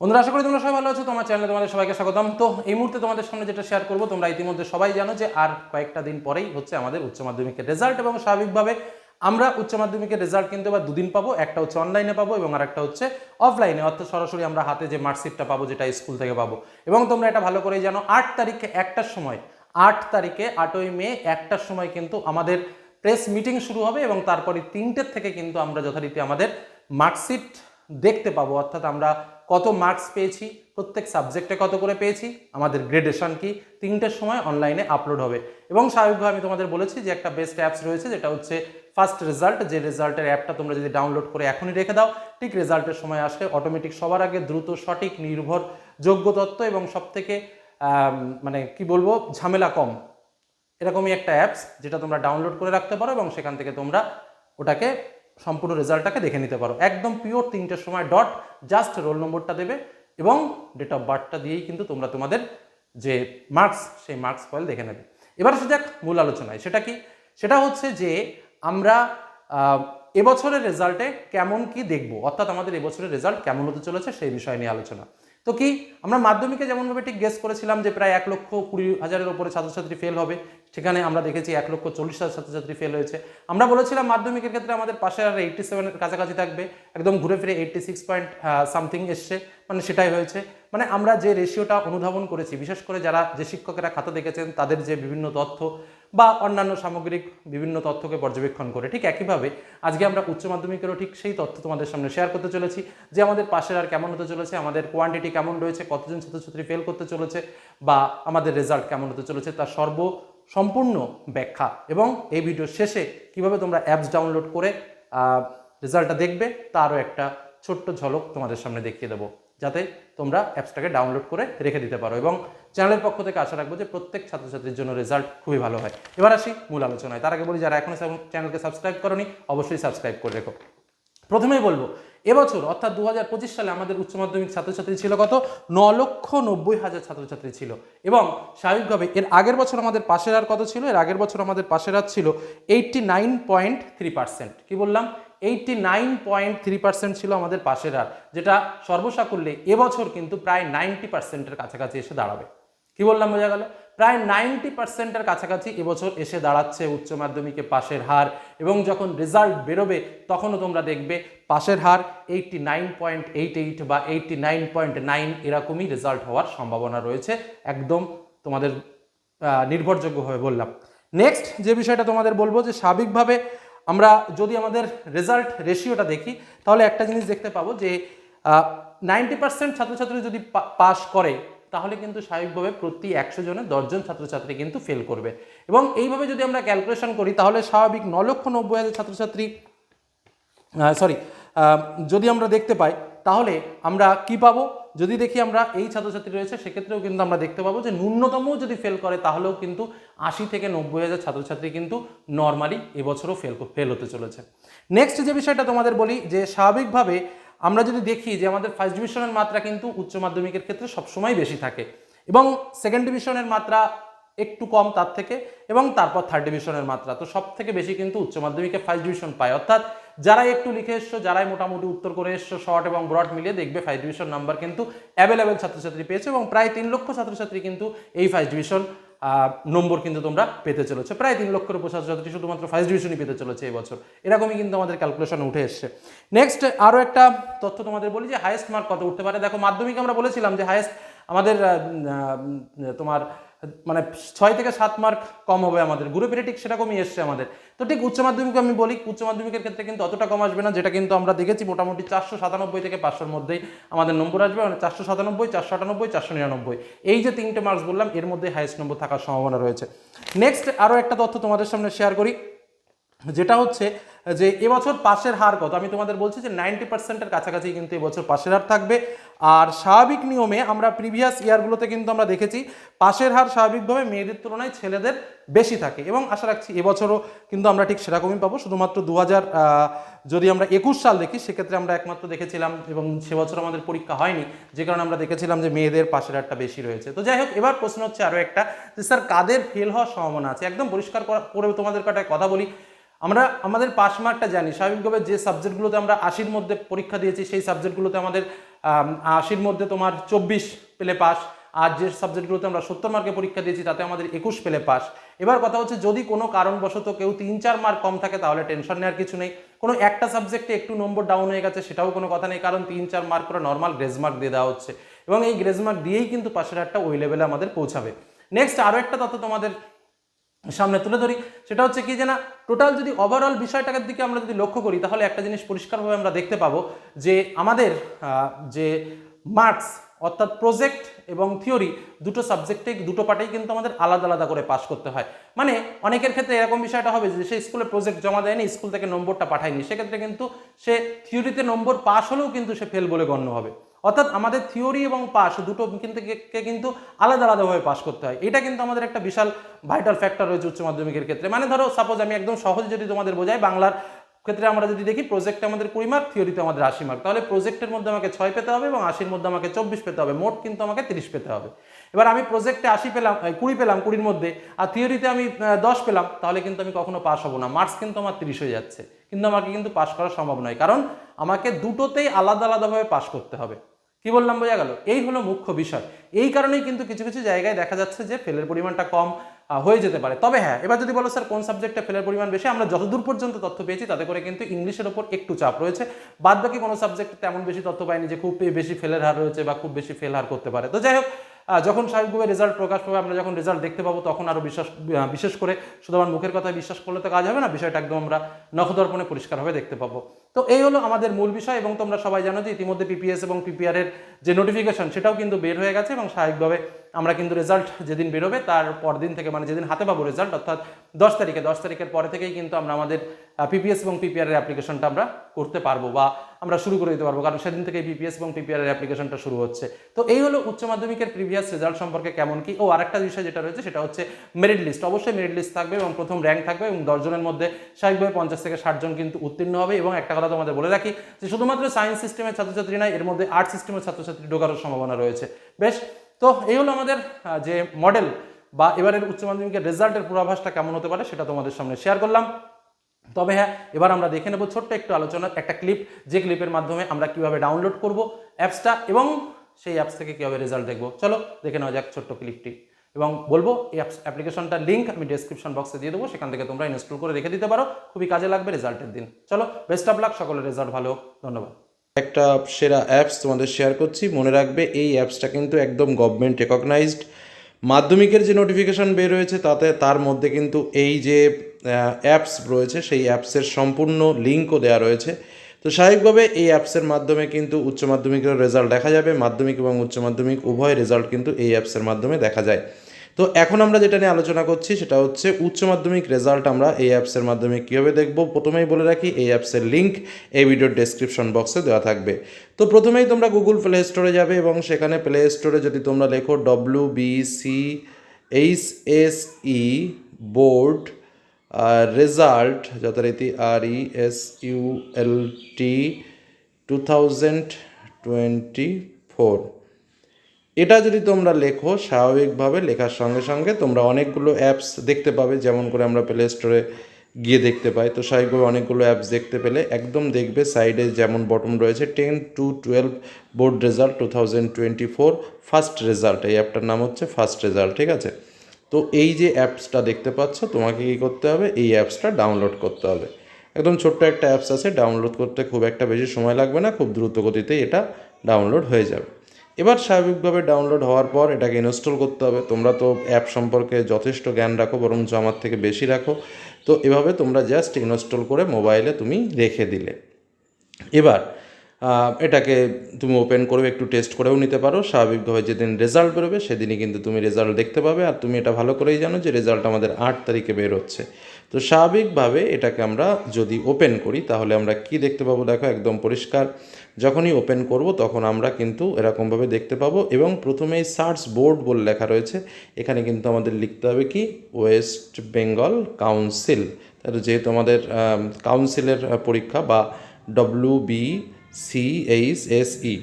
বন্ধুরা, আশা করি তোমরা সবাই ভালো আছো, তোমার চ্যানেলে তোমাদের সবাইকে স্বাগতম। তো এই মুহূর্তে তোমাদের সামনে যেটা শেয়ার করব, তোমরা ইতিমধ্যে সবাই জানো যে আর কয়েকটা দিন পরেই হচ্ছে আমাদের উচ্চ মাধ্যমিকের রেজাল্ট এবং স্বাভাবিকভাবে আমরা উচ্চ মাধ্যমিকের রেজাল্ট কিন্তু এবার দুদিন পাবো। একটা হচ্ছে অনলাইনে পাবো এবং আরেকটা হচ্ছে অফলাইনে অর্থাৎ সরাসরি আমরা হাতে যে মার্কশিটটা পাবো যেটা স্কুল থেকে পাবো। এবং তোমরা এটা ভালো করেই জানো, আট তারিখে একটার সময়, আট তারিখে আটই মে একটার সময় কিন্তু আমাদের প্রেস মিটিং শুরু হবে এবং তারপরে তিনটের থেকে কিন্তু আমরা যথারীতি আমাদের মার্কশিট দেখতে পাবো, অর্থাৎ আমরা কত মার্কস পেয়েছি, প্রত্যেক সাবজেক্টে কত করে পেয়েছি, আমাদের গ্রেডেশন কি, তিনটের সময় অনলাইনে আপলোড হবে। এবং স্বাভাবিকভাবে আমি তোমাদের বলেছি যে একটা বেস্ট অ্যাপস রয়েছে, যেটা হচ্ছে ফার্স্ট রেজাল্ট যে রেজাল্টের অ্যাপটা তোমরা যদি ডাউনলোড করে এখনই রেখে দাও, ঠিক রেজাল্টের সময় আসলে অটোমেটিক সবার আগে দ্রুত, সঠিক, নির্ভর, যোগ্য তথ্য এবং সবথেকে মানে কি বলব, ঝামেলা কম। এরকমই একটা অ্যাপস যেটা তোমরা ডাউনলোড করে রাখতে পারো এবং সেখান থেকে তোমরা ওটাকে সম্পূর্ণ রেজাল্টটাকে দেখে নিতে পারো। একদম পিওর তিনটের সময় ডট জাস্ট রোল নম্বরটা দেবে এবং ডেট অফ বার্থটা দিয়েই কিন্তু তোমরা তোমাদের যে মার্কস সেই মার্কস ফল দেখে নেবে। এবার আসা যাক মূল আলোচনায়। সেটা কি? সেটা হচ্ছে যে আমরা এবছরের রেজাল্টে কেমন কি দেখব? অর্থাৎ আমাদের এবছরের রেজাল্ট কেমন হতে চলেছে সেই বিষয় নিয়ে আলোচনা। তো কি, আমরা মাধ্যমিকে যেমনভাবে ঠিক গেস করেছিলাম যে প্রায় এক লক্ষ কুড়ি হাজারের ওপরে ছাত্রছাত্রী ফেল হবে, সেখানে আমরা দেখেছি এক লক্ষ চল্লিশ হাজার ছাত্রছাত্রী ফেল হয়েছে। আমরা বলেছিলাম মাধ্যমিকের ক্ষেত্রে আমাদের পাশে আর এইটটি সেভেনের কাছাকাছি থাকবে, একদম ঘুরে ফিরে এইটটি সিক্স পয়েন্ট সামথিং এসছে মানে সেটাই হয়েছে। মানে আমরা যে রেশিওটা অনুধাবন করেছি, বিশেষ করে যারা যে শিক্ষকেরা খাতা দেখেছেন, তাদের যে বিভিন্ন তথ্য বা অন্যান্য সামগ্রিক বিভিন্ন তথ্যকে পর্যবেক্ষণ করে, ঠিক একইভাবে আজকে আমরা উচ্চ মাধ্যমিকেরও ঠিক সেই তথ্য তোমাদের সামনে শেয়ার করতে চলেছি, যে আমাদের পাশের আর কেমন হতে চলেছে, আমাদের কোয়ান্টিটি কেমন রয়েছে, কতজন ছাত্রছাত্রী ফেল করতে চলেছে বা আমাদের রেজাল্ট কেমন হতে চলেছে, তার সর্ব সম্পূর্ণ ব্যাখ্যা এবং এই ভিডিওর শেষে কীভাবে তোমরা অ্যাপস ডাউনলোড করে রেজাল্টটা দেখবে, তারও একটা ছোট্ট ঝলক তোমাদের সামনে দেখিয়ে দেবো। যাতে তোমরা অ্যাপসটাকে ডাউনলোড করে রেখে দিতে পারো এবং চ্যানেলের পক্ষ থেকে আশা রাখব যে প্রত্যেক ছাত্রছাত্রীর জন্য রেজাল্ট খুবই ভালো হয়। এবার আসি মূল আলোচনায়। তার আগে বলি, যারা এখনও চ্যানেলকে সাবস্ক্রাইব করনি, অবশ্যই সাবস্ক্রাইব করে রেখো। প্রথমেই বলব, এবছর অর্থাৎ দু হাজার পঁচিশ সালে আমাদের উচ্চ মাধ্যমিক ছাত্রছাত্রী ছিল কত? ন লক্ষ নব্বই হাজার ছাত্রছাত্রী ছিল এবং স্বাভাবিকভাবে এর আগের বছর আমাদের পাশের আর কত ছিল? এর আগের বছর আমাদের পাশের আর ছিল eighty nine point three percent কী বললাম? Eighty nine point three percent ছিল আমাদের পাশের হার যেটা সর্বসাকুল্যে এবছর কিন্তু প্রায় নাইনটি পার্সেন্টের কাছাকাছি এসে দাঁড়াবে। কি বললাম বোঝা গেল? প্রায় নাইনটি পার্সেন্টের কাছাকাছি এবছর এসে দাঁড়াচ্ছে উচ্চ মাধ্যমিকে পাশের হার এবং যখন রেজাল্ট বেরোবে তখনও তোমরা দেখবে পাশের হার eighty nine point eight eight বা এইটটি নাইন পয়েন্ট নাইন এরকমই রেজাল্ট হওয়ার সম্ভাবনা রয়েছে একদম তোমাদের আহ, নির্ভরযোগ্যভাবে বললাম। নেক্সট যে বিষয়টা তোমাদের বলব যে স্বাভাবিকভাবে আমরা যদি আমাদের রেজাল্ট রেশিওটা দেখি, তাহলে একটা জিনিস দেখতে পাবো যে নাইনটি পার্সেন্ট ছাত্রছাত্রী যদি পাস করে, তাহলে কিন্তু স্বাভাবিকভাবে প্রতি একশো জনে দশজন ছাত্রছাত্রী কিন্তু ফেল করবে। এবং এইভাবে যদি আমরা ক্যালকুলেশন করি, তাহলে স্বাভাবিক ন লক্ষ নব্বই হাজার ছাত্রছাত্রী সরি যদি আমরা দেখতে পাই, তাহলে আমরা কি পাবো? যদি দেখি আমরা এই ছাত্রছাত্রী রয়েছে, সেক্ষেত্রেও কিন্তু আমরা দেখতে পাবো যে ন্যূনতমও যদি ফেল করে, তাহলেও কিন্তু আশি থেকে নব্বই হাজার ছাত্রছাত্রী কিন্তু নর্মালি এবছরও ফেল ফেল হতে চলেছে। নেক্সট যে বিষয়টা তোমাদের বলি, যে স্বাভাবিকভাবে আমরা যদি দেখি যে আমাদের ফার্স্ট ডিভিশনের মাত্রা কিন্তু উচ্চ মাধ্যমিকের ক্ষেত্রে সবসময় বেশি থাকে এবং সেকেন্ড ডিভিশনের মাত্রা একটু কম তার থেকে এবং তারপর থার্ড ডিভিশনের মাত্রা। তো সব থেকে বেশি কিন্তু উচ্চ মাধ্যমিকে ফার্স্ট ডিভিশন পায়। অর্থাৎ যারাই একটু লিখে এসছো, যারাই মোটামুটি উত্তর করে এসছো শর্ট এবং ব্রড মিলিয়ে দেখবে ফার্স্ট ডিভিশন নাম্বার কিন্তু অ্যাভেলেবেল ছাত্রছাত্রী পেয়েছে এবং প্রায় তিন লক্ষ ছাত্রছাত্রী কিন্তু এই ফার্স্ট ডিভিশন নম্বর কিন্তু তোমরা পেতে চলেছে। প্রায় তিন লক্ষের উপর ছাত্রছাত্রী শুধুমাত্র ফার্স্ট ডিভিশনই পেতে চলেছে এবছর। এরকমই কিন্তু আমাদের ক্যালকুলেশন উঠে এসছে। নেক্সট আরও একটা তথ্য তোমাদের বলি যে হায়েস্ট মার্ক কত? উঠতে পারে। দেখো, মাধ্যমিক আমরা বলেছিলাম যে হায়েস্ট আমাদের তোমার মানে ছয় থেকে সাত মার্ক কম হবে আমাদের। গ্রুপ ঠিক কমই এসছে আমাদের। তো ঠিক উচ্চ মাধ্যমিক আমি বলি, উচ্চ মাধ্যমিকের ক্ষেত্রে কিন্তু অতটা কম আসবে না, যেটা কিন্তু আমরা দেখেছি মোটামুটি চারশো সাতানব্বই থেকে পাঁচশোর মধ্যেই আমাদের নম্বর আসবে মানে চারশো সাতানব্বই, চারশো আটানব্বই, চারশো নিরানব্বই। এই যে তিনটে মার্কস বললাম, এর মধ্যে হাইয়েস্ট নম্বর থাকার সম্ভাবনা রয়েছে। নেক্সট আরও একটা তথ্য তোমাদের সামনে শেয়ার করি। যেটা হচ্ছে যে এবছর পাশের হার কত? আমি তোমাদের বলছি যে নাইনটি পার্সেন্টের কাছাকাছি কিন্তু এবছর পাশের হার থাকবে। আর স্বাভাবিক নিয়মে আমরা প্রিভিয়াস ইয়ারগুলোতে কিন্তু আমরা দেখেছি পাশের হার স্বাভাবিকভাবে মেয়েদের তুলনায় ছেলেদের বেশি থাকে। এবং আশা রাখছি এবছরও কিন্তু আমরা ঠিক সেরকমই পাবো। শুধুমাত্র দু হাজার যদি আমরা একুশ সাল দেখি, সেক্ষেত্রে আমরা একমাত্র দেখেছিলাম এবং সে বছর আমাদের পরীক্ষা হয়নি। যে কারণে আমরা দেখেছিলাম যে মেয়েদের পাশের হারটা বেশি রয়েছে। তো যাই হোক, এবার প্রশ্ন হচ্ছে আরও একটা যে, স্যার, কাদের ফেল হওয়ার সম্ভাবনা আছে? একদম পরিষ্কার করা- করে তোমাদের কাটায় কথা বলি। আমরা, আমাদের পাস মার্কটা জানি। স্বাভাবিকভাবে যে সাবজেক্টগুলোতে আমরা আশির মধ্যে পরীক্ষা দিয়েছি, সেই সাবজেক্টগুলোতে আমাদের আশির মধ্যে তোমার চব্বিশ পেলে পাস আর যে সাবজেক্টগুলোতে আমরা সত্তর মার্কে পরীক্ষা দিয়েছি, তাতে আমাদের একুশ পেলে পাস এবার কথা হচ্ছে, যদি কোনো কারণবশত কেউ তিন, চার মার্ক কম থাকে, তাহলে টেনশন নেওয়ার কিছু নেই। কোনো একটা সাবজেক্টে একটু নম্বর ডাউন হয়ে গেছে, সেটাও কোনো কথা নেই, কারণ তিন, চার মার্ক করে নর্মাল গ্রেজ মার্ক দিয়ে দেওয়া হচ্ছে। এবং এই গ্রেজ মার্ক দিয়েই কিন্তু পাশের একটা ওই লেভেলে আমাদের পৌঁছাবে। নেক্সট আরও একটা তথ্য তোমাদের সামনে তুলে ধরি, সেটা হচ্ছে কি যে না টোটাল যদি ওভারঅল বিষয়টার দিকে আমরা যদি লক্ষ্য করি, তাহলে একটা জিনিস পরিষ্কারভাবে আমরা দেখতে পাবো যে আমাদের যে মার্কস অর্থাৎ প্রজেক্ট এবং থিওরি দুটো সাবজেক্টে দুটো পার্টেই কিন্তু আমাদের আলাদা আলাদা করে পাস করতে হয়। মানে অনেকের ক্ষেত্রে এরকম বিষয়টা হবে যে সে স্কুলে প্রজেক্ট জমা দেয়নি স্কুল থেকে নম্বরটা পাঠায়নি। সেক্ষেত্রে কিন্তু সে থিওরিতে নম্বর পাস হলেও কিন্তু সে ফেল বলে গণ্য হবে। অর্থাৎ আমাদের থিওরি এবং পাস দুটো কিন্তু কিন্তু আলাদা আলাদাভাবে পাস করতে হয়। এটা কিন্তু আমাদের একটা বিশাল ভাইটাল ফ্যাক্টর রয়েছে উচ্চ মাধ্যমিকের ক্ষেত্রে। মানে ধরো সাপোজ আমি একদম সহজ যদি তোমাদের বোঝাই, বাংলার ক্ষেত্রে আমরা যদি দেখি প্রজেক্টে আমাদের কুড়ি মার্ক থিওরিতে আমাদের আশি মার্ক তাহলে প্রজেক্টের মধ্যে আমাকে ছয় পেতে হবে এবং আশির মধ্যে আমাকে চব্বিশ পেতে হবে। মোট কিন্তু আমাকে তিরিশ পেতে হবে। এবার আমি প্রজেক্টে আশি পেলাম কুড়ি পেলাম, কুড়ির মধ্যে, আর থিওরিতে আমি দশ পেলাম, তাহলে কিন্তু আমি কখনো পাস হব না। মার্কস কিন্তু আমার তিরিশ হয়ে যাচ্ছে। কিন্তু আমাকে কিন্তু পাস করা সম্ভব নয়। কারণ আমাকে দুটোতেই আলাদা আলাদাভাবে পাস করতে হবে। কি বললাম, বোঝা গেল? এই হলো মুখ্য বিষয়। এই কারণেই কিন্তু কিছু কিছু জায়গায় দেখা যাচ্ছে যে ফেলের পরিমাণটা কম হয়ে যেতে পারে। তবে হ্যাঁ এবার যদি বলো, স্যার, কোন সাবজেক্টে ফেলের পরিমাণ বেশি? আমরা যতদূর পর্যন্ত তথ্য পেয়েছি, তাতে করে কিন্তু ইংলিশের ওপর একটু চাপ রয়েছে। বাদ বাকি কোনো সাবজেক্টে তেমন বেশি তথ্য পাইনি যে খুব বেশি ফেলের হার রয়েছে বা খুব বেশি ফেল হার করতে পারে। তো যাই হোক যখন স্বাভাবিকভাবে রেজাল্ট প্রকাশ পাবে আমরা যখন রেজাল্ট দেখতে পাবো, তখন আরও বিশ্বাস বিশেষ করে শুধু আমার মুখের কথায় বিশ্বাস করলে তো কাজ হবে না, বিষয়টা একদম আমরা নখদর্পণে পরিষ্কারভাবে দেখতে পাবো। তো এই হলো আমাদের মূল বিষয় এবং তোমরা সবাই জানো যে ইতিমধ্যে পিপিএস এবং পিপিআর এর যে নোটিফিকেশন সেটাও কিন্তু বের হয়ে গেছে এবং স্বাভাবিকভাবে আমরা কিন্তু রেজাল্ট যেদিন বেরোবে, তার পরদিন থেকে মানে যেদিন হাতে পাবো রেজাল্ট অর্থাৎ দশ তারিখে, দশ তারিখের পরে থেকেই কিন্তু আমরা আমাদের পিপিএস এবং পিপিআর এর অ্যাপ্লিকেশনটা আমরা করতে পারব বা আমরা শুরু করে দিতে পারব, কারণ সেদিন থেকে পিপিএস এবং পিপিআর এর অ্যাপ্লিকেশনটা শুরু হচ্ছে। তো এই হলো উচ্চ মাধ্যমিকের প্রিভিয়াস রেজাল্ট সম্পর্কে কেমন কি? ও, আরেকটা বিষয় যেটা রয়েছে, সেটা হচ্ছে মেরিট লিস্ট অবশ্যই মেরিট লিস্ট থাকবে এবং প্রথম র্যাঙ্ক থাকবে এবং দশজনের মধ্যে স্বাভাবিকভাবে পঞ্চাশ থেকে ষাট জন কিন্তু উত্তীর্ণ হবে এবং একটা তোমাদের বলে রাখি যে শুধুমাত্র সায়েন্স সিস্টেমের ছাত্রছাত্রী নয়, এর মধ্যে আর্ট সিস্টেমের ছাত্রছাত্রী ঢোকারও সম্ভাবনা রয়েছে। বেশ, তো এই হলো আমাদের যে মডেল বা এবারের উচ্চ মাধ্যমিকের রেজাল্টের পূর্বাভাসটা কেমন হতে পারে সেটা তোমাদের সামনে শেয়ার করলাম। তবে হ্যাঁ এবার আমরা দেখে নেব ছোট্ট একটু আলোচনা একটা ক্লিপ যে ক্লিপের মাধ্যমে আমরা কীভাবে ডাউনলোড করব অ্যাপসটা এবং সেই অ্যাপস থেকে কীভাবে রেজাল্ট দেখব। চলো, দেখে নেওয়া যাক ছোট্ট ক্লিপটি এবং বলব এই অ্যাপ্লিকেশনটার লিঙ্ক আমি ডেসক্রিপশন বক্সে দিয়ে দেবো, সেখান থেকে তোমরা ইনস্টল করে রেখে দিতে পারো। খুবই কাজে লাগবে রেজাল্টের দিন। চলো বেস্ট অফ লাক সকলের রেজাল্ট ভালো ধন্যবাদ। একটা সেরা অ্যাপস তোমাদের শেয়ার করছি। মনে রাখবে, এই অ্যাপসটা কিন্তু একদম গভর্নমেন্ট রেকগনাইজড মাধ্যমিকের যে নোটিফিকেশন বের হয়েছে, তাতে তার মধ্যে কিন্তু এই যে অ্যাপস রয়েছে, সেই অ্যাপসের সম্পূর্ণ লিঙ্কও দেওয়া রয়েছে। তো স্বাভাবিকভাবে এই অ্যাপসের মাধ্যমে কিন্তু উচ্চ মাধ্যমিকের রেজাল্ট দেখা যাবে। মাধ্যমিক এবং উচ্চ মাধ্যমিক, উভয় রেজাল্ট কিন্তু এই অ্যাপসের মাধ্যমে দেখা যায়। তো এখন আমরা যেটা নিয়ে আলোচনা করছি সেটা হচ্ছে উচ্চ মাধ্যমিক রেজাল্ট আমরা এই অ্যাপসের মাধ্যমে কীভাবে দেখব? প্রথমেই বলে রাখি, এই অ্যাপসের লিঙ্ক এই ভিডিওর ডেসক্রিপশন বক্সে দেওয়া থাকবে। তো প্রথমেই তোমরা গুগল প্লে স্টোরে যাবে এবং সেখানে প্লে স্টোরে যদি তোমরা লেখো W B C H S E board result যথারীতি R E S U L T two thousand twenty four এটা যদি তোমরা লেখো, স্বাভাবিকভাবে লেখার সঙ্গে সঙ্গে তোমরা অনেকগুলো অ্যাপস দেখতে পাবে, যেমন করে আমরা প্লে স্টোরে গিয়ে দেখতে পাই। তো স্বাভাবিকভাবে অনেকগুলো অ্যাপস দেখতে পেলে একদম দেখবে সাইডে যেমন বটম রয়েছে ten to twelve board result two thousand twenty four first result এই অ্যাপটার নাম হচ্ছে ফার্স্ট রেজাল্ট ঠিক আছে? তো এই যে অ্যাপসটা দেখতে পাচ্ছ, তোমাকে কী করতে হবে? এই অ্যাপসটা ডাউনলোড করতে হবে। একদম ছোট্ট একটা অ্যাপস আছে ডাউনলোড করতে খুব একটা বেশি সময় লাগবে না, খুব দ্রুত গতিতে এটা ডাউনলোড হয়ে যাবে। এবার স্বাভাবিকভাবে ডাউনলোড হওয়ার পর এটাকে ইনস্টল করতে হবে। তোমরা তো অ্যাপ সম্পর্কে যথেষ্ট জ্ঞান রাখো বরং আমার থেকে বেশি রাখো। তো এভাবে তোমরা জাস্ট ইনস্টল করে মোবাইলে তুমি রেখে দিলে। এবার এটাকে তুমি ওপেন করেও একটু টেস্ট করেও নিতে পারো। স্বাভাবিকভাবে যেদিন রেজাল্ট বেরোবে, সেদিনই কিন্তু তুমি রেজাল্ট দেখতে পাবে। আর তুমি এটা ভালো করেই জানো যে রেজাল্ট আমাদের আট তারিখে বের হচ্ছে। তো স্বাভাবিকভাবে এটাকে আমরা যদি ওপেন করি, তাহলে আমরা কি দেখতে পাবো? দেখো, একদম পরিষ্কার। যখনই ওপেন করব, তখন আমরা কিন্তু এরকমভাবে দেখতে পাবো এবং প্রথমেই সার্চ বোর্ড বলে লেখা রয়েছে। এখানে কিন্তু আমাদের লিখতে হবে কি? ওয়েস্ট বেঙ্গল কাউন্সিল তাহলে যেহেতু আমাদের কাউন্সিলের পরীক্ষা বা W B C H S E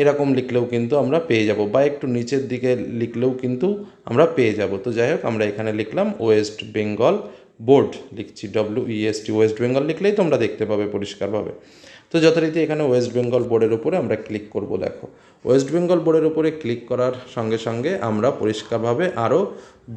এরকম লিখলেও কিন্তু আমরা পেয়ে যাব বা একটু নিচের দিকে লিখলেও কিন্তু আমরা পেয়ে যাব। তো যাই হোক, আমরা এখানে লিখলাম ওয়েস্ট বেঙ্গল বোর্ড লিখছি W E S T West Bengal লিখলেই তোমরা দেখতে পাবে পরিষ্কারভাবে। তো যথারীতি এখানে ওয়েস্ট বেঙ্গল বোর্ডের উপরে আমরা ক্লিক করব, দেখো। ওয়েস্ট বেঙ্গল বোর্ডের উপরে ক্লিক করার সঙ্গে সঙ্গে আমরা পরিষ্কারভাবে আরও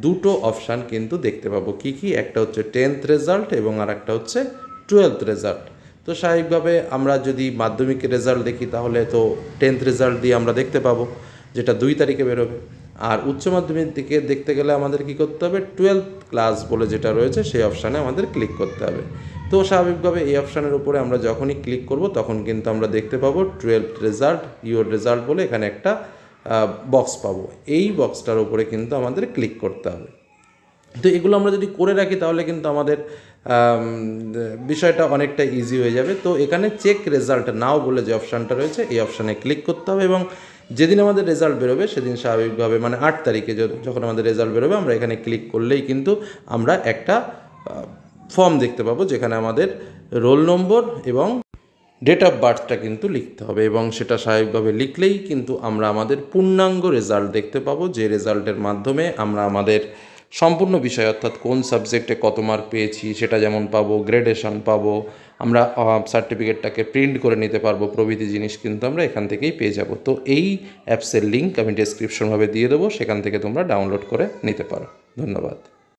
দুটো অপশান কিন্তু দেখতে পাবো। কি কি? একটা হচ্ছে টেন্থ রেজাল্ট এবং আর একটা হচ্ছে টুয়েলথ রেজাল্ট তো স্বাভাবিকভাবে আমরা যদি মাধ্যমিকের রেজাল্ট দেখি, তাহলে তো টেন্থ রেজাল্ট দিয়ে আমরা দেখতে পাবো, যেটা দুই তারিখে বেরোবে। আর উচ্চ মাধ্যমিক দিকে দেখতে গেলে আমাদের কি করতে হবে? টুয়েলভ ক্লাস বলে যেটা রয়েছে, সেই অপশানে আমাদের ক্লিক করতে হবে। তো স্বাভাবিকভাবে এই অপশানের উপরে আমরা যখনই ক্লিক করব, তখন কিন্তু আমরা দেখতে পাবো টুয়েলভ রেজাল্ট ইউর রেজাল্ট বলে এখানে একটা বক্স পাবো। এই বক্সটার উপরে কিন্তু আমাদের ক্লিক করতে হবে। তো এগুলো আমরা যদি করে রাখি, তাহলে কিন্তু আমাদের বিষয়টা অনেকটা ইজি হয়ে যাবে। তো এখানে চেক রেজাল্ট নাও বলে যে অপশানটা রয়েছে, এই অপশানে ক্লিক করতে হবে এবং যেদিন আমাদের রেজাল্ট বেরোবে, সেদিন স্বাভাবিকভাবে মানে আট তারিখে যখন আমাদের রেজাল্ট বেরোবে, আমরা এখানে ক্লিক করলেই কিন্তু আমরা একটা ফর্ম দেখতে পাবো, যেখানে আমাদের রোল নম্বর এবং ডেট অফ বার্থটা কিন্তু লিখতে হবে এবং সেটা স্বাভাবিকভাবে লিখলেই কিন্তু আমরা আমাদের পূর্ণাঙ্গ রেজাল্ট দেখতে পাবো। যে রেজাল্টের মাধ্যমে আমরা আমাদের সম্পূর্ণ বিষয়, অর্থাৎ কোন সাবজেক্টে কত মার্ক পেয়েছি, সেটা যেমন পাবো গ্রেডেশন পাবো, আমরা সার্টিফিকেটটাকে প্রিন্ট করে নিতে পারব, প্রভৃতি জিনিস কিন্তু আমরা এখান থেকেই পেয়ে যাব। তো এই অ্যাপসের লিঙ্ক আমি ডেসক্রিপশনভাবে দিয়ে দেবো, সেখান থেকে তোমরা ডাউনলোড করে নিতে পারো। ধন্যবাদ।